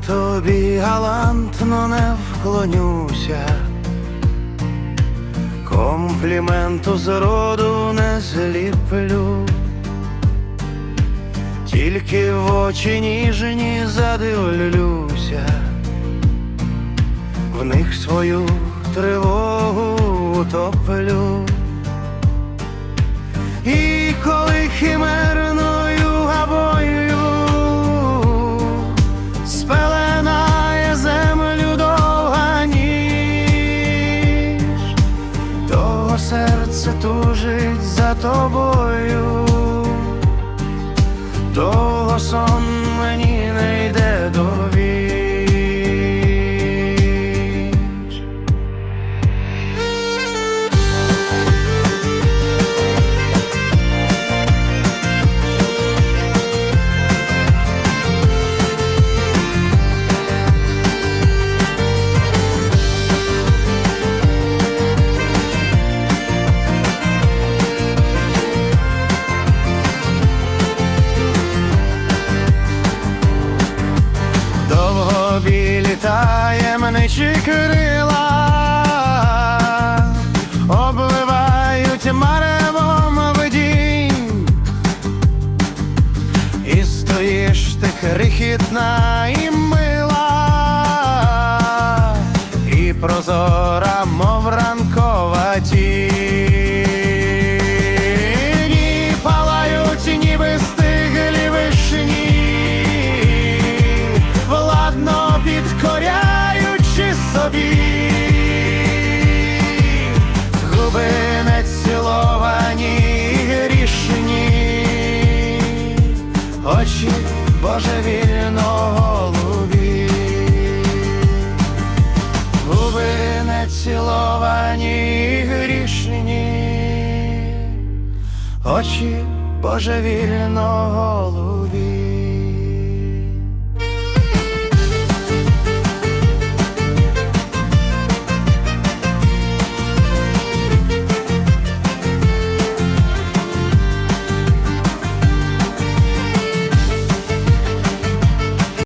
Тобі галантно не вклонюся, компліменту зроду не зліплю, тільки в очі ніжні задивлюся, в них свою тривогу утоплю. Серце тужить за тобою, того сон мені таємничі крила обливають маревом видінь, і стоїш ти крихітна і мила, і прозора, мов ранкова тінь. Божевільно голубі, губи не ціловані грішні, очі божевільно голубі.